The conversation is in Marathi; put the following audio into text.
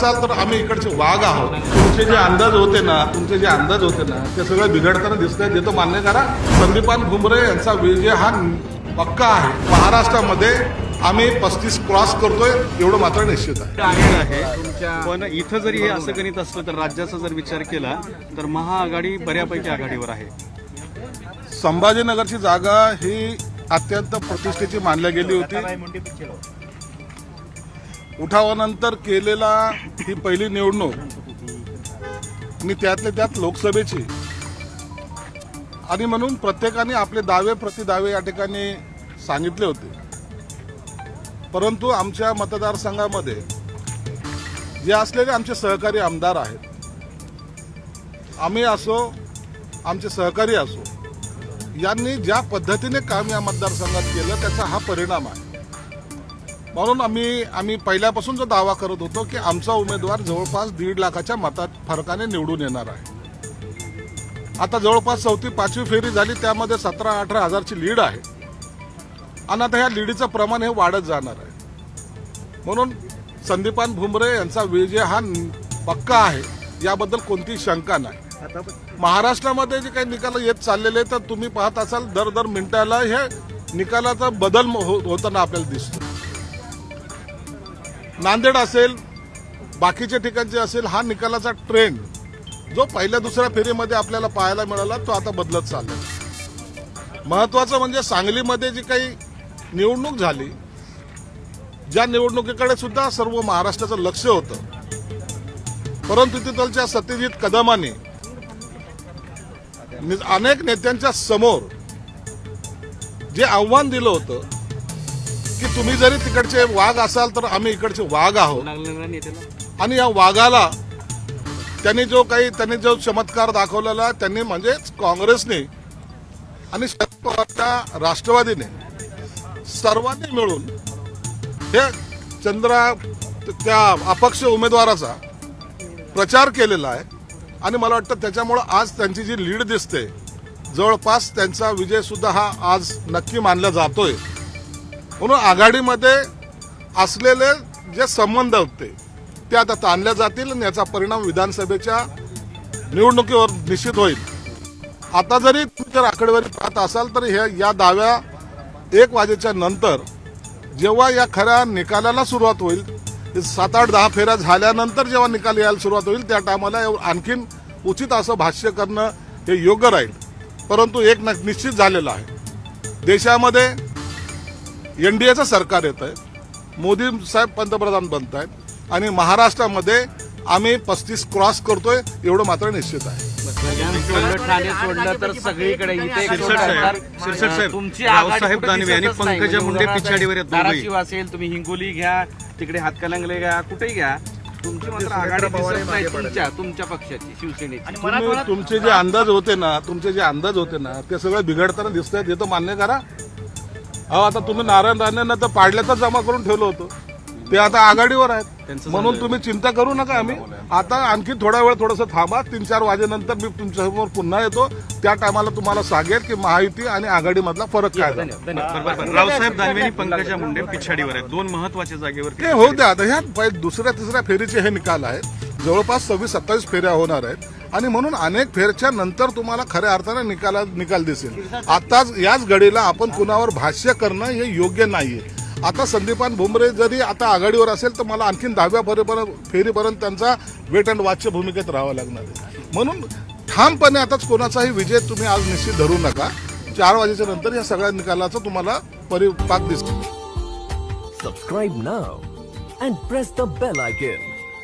असाल तर आम्ही इकडचे वाघ आहोत. तुमचे जे अंदाज होते ना तुमचे जे अंदाज होते ना ते सगळं बिघडताना दिसत आहे तर मान्य करा संदीपान भुमरे यांचा विजय हा पक्का आहे. महाराष्ट्रामध्ये आम्ही पस्तीस क्रॉस करतोय एवढं मात्र निश्चित आहे. पण इथं जरी हे असं गणित असलं तर राज्याचा जर विचार केला तर महाआघाडी बऱ्यापैकी आघाडीवर आहे. संभाजीनगरची जागा ही अत्यंत प्रतिष्ठेची मानली गेली होती. उठावानंतर केलेला ही पहिली निवडणूक आणि त्यातल्या त्यात लोकसभेची. आणि म्हणून प्रत्येकाने आपले दावे प्रतिदावे या ठिकाणी सांगितले होते. परंतु आमच्या मतदारसंघामध्ये जे असलेले आमचे सहकारी आमदार आहेत आम्ही असो आमचे सहकारी असो यांनी ज्या पद्धतीने काम या मतदारसंघात केलं त्याचा हा परिणाम आहे. म्हणून आम्ही आम्ही पहिल्यापासून जो दावा करत होतो की आमचा उमेदवार जवळपास दीड लाखाच्या मतात फरकाने निवडून येणार आहे. आता जवळपास चौथी पाचवी फेरी झाली त्यामध्ये सतरा अठरा हजारची लीड आहे. आणि आता ह्या लीडीचं प्रमाण हे वाढत जाणार आहे. म्हणून संदीपान भुमरे यांचा विजय हा पक्का आहे याबद्दल कोणती शंका नाही. महाराष्ट्रामध्ये जे काही निकाल येत चाललेले तर तुम्ही पाहत असाल दर दर मिनिटाला हे निकालाचा बदल हो, होताना आपल्याला दिसतो. नांदेड असेल बाकीच्या ठिकाणचे असेल हा निकालाचा ट्रेंड जो पहिल्या दुसऱ्या फेरीमध्ये आपल्याला पाहायला मिळाला तो आता बदलत चालला. महत्वाचं म्हणजे सांगलीमध्ये जी काही निवडणूक झाली ज्या निवडणुकीकडे सुद्धा सर्व महाराष्ट्राचं लक्ष होतं. परंतु तिथलच्या सत्यजित कदमाने अनेक नेत्यांच्या समोर जे आव्हान दिलं होतं की तुम्ही जरी तिकडचे वाघ असाल तर आम्ही इकडचे वाघ आहोत. आणि या वाघाला त्यांनी जो काही त्यांनी जो चमत्कार दाखवलेला त्यांनी म्हणजेच काँग्रेसने आणि शरद पवारच्या राष्ट्रवादीने सर्वांनी मिळून हे चंद्रा त्या अपक्ष उमेदवाराचा प्रचार केलेला आहे. आणि मला वाटतं त्याच्यामुळं आज त्यांची जी लीड दिसते जवळपास त्यांचा विजय सुद्धा हा आज नक्की मानला जातोय. म्हणून आघाडीमध्ये असलेले जे संबंध होते ते आता ताणले जातील आणि याचा परिणाम विधानसभेच्या निवडणुकीवर निश्चित होईल. आता जरी तुम्ही जर आकडेवारी पाहत असाल तर हे या दाव्या एक वाजेच्या नंतर जेव्हा या खऱ्या निकालाला सुरुवात होईल सात आठ दहा फेऱ्या झाल्यानंतर जेव्हा निकाल यायला सुरुवात होईल त्या टायमाला आणखीन उचित असं भाष्य करणं हे योग्य राहील. परंतु एक न- निश्चित झालेलं आहे. देशामध्ये एनडीएचं सरकार येत आहे मोदी साहेब पंतप्रधान बनत आहेत आणि महाराष्ट्रामध्ये आम्ही पस्तीस क्रॉस करतोय एवढं मात्र निश्चित आहे. सोडलं ठाणे सोडलं तर सगळीकडे तुमची रावसाहेब दानवे आणि. पंकजा म्हणजे मुंडे उदाहरणार्थ पिछाडीवर. धाराशिव असेल तुम्ही हिंगोली घ्या तिकडे हातकलंगले घ्या कुठेही घ्या. तुमची मात्र आघाडी दिसत नाही तुमच्या तुमच्या पक्षाची शिवसेनेची. तुम्ही तुमचे जे अंदाज होते ना तुमचे जे अंदाज होते ना ते सगळं बिघडताना दिसत आहेत हे तर मान्य करा. अहो आता तुम्ही नारायण राणेंना तर पाडल्यातच जमा करून ठेवलं होतं. ते आता आघाडीवर आहेत. म्हणून. तुम्ही चिंता करू नका आम्ही. आता आणखी थोडा वेळ थोडंसं थांबा. तीन चार वाजेनंतर मी तुमच्यासमोर पुन्हा येतो. त्या टायमाला तुम्हाला सांगेल की महायुती आणि आघाडीमधला फरक काय. रावसाहेब दानवे पंकजा मुंडे पिछाडीवर आहेत. दोन महत्त्वाच्या जागेवर ते होऊ द्या. आता ह्या दुसऱ्या तिसऱ्या फेरीचे हे निकाल आहेत. जवळपास सव्वीस सत्तावीस फेऱ्या होणार आहेत. आणि म्हणून अनेक फेरच्या नंतर तुम्हाला खऱ्या अर्थाने निकाला निकाल दिसेल. आताच याच घडीला आपण कुणावर भाष्य करणं हे योग्य नाहीये. आता संदीपान भुमरे जरी आता आघाडीवर असेल तर मला आणखीन दहाव्या फेरीपर्यंत फेरीपर्यंत त्यांचा वेट अँड वॉचच्या भूमिकेत राहावं लागणार आहे. म्हणून ठामपणे आताच कोणाचाही विजय तुम्ही आज निश्चित धरू नका. चार वाजेच्या नंतर या सगळ्या निकालाचा तुम्हाला परिपाक दिसेल. Subscribe now and press the bell icon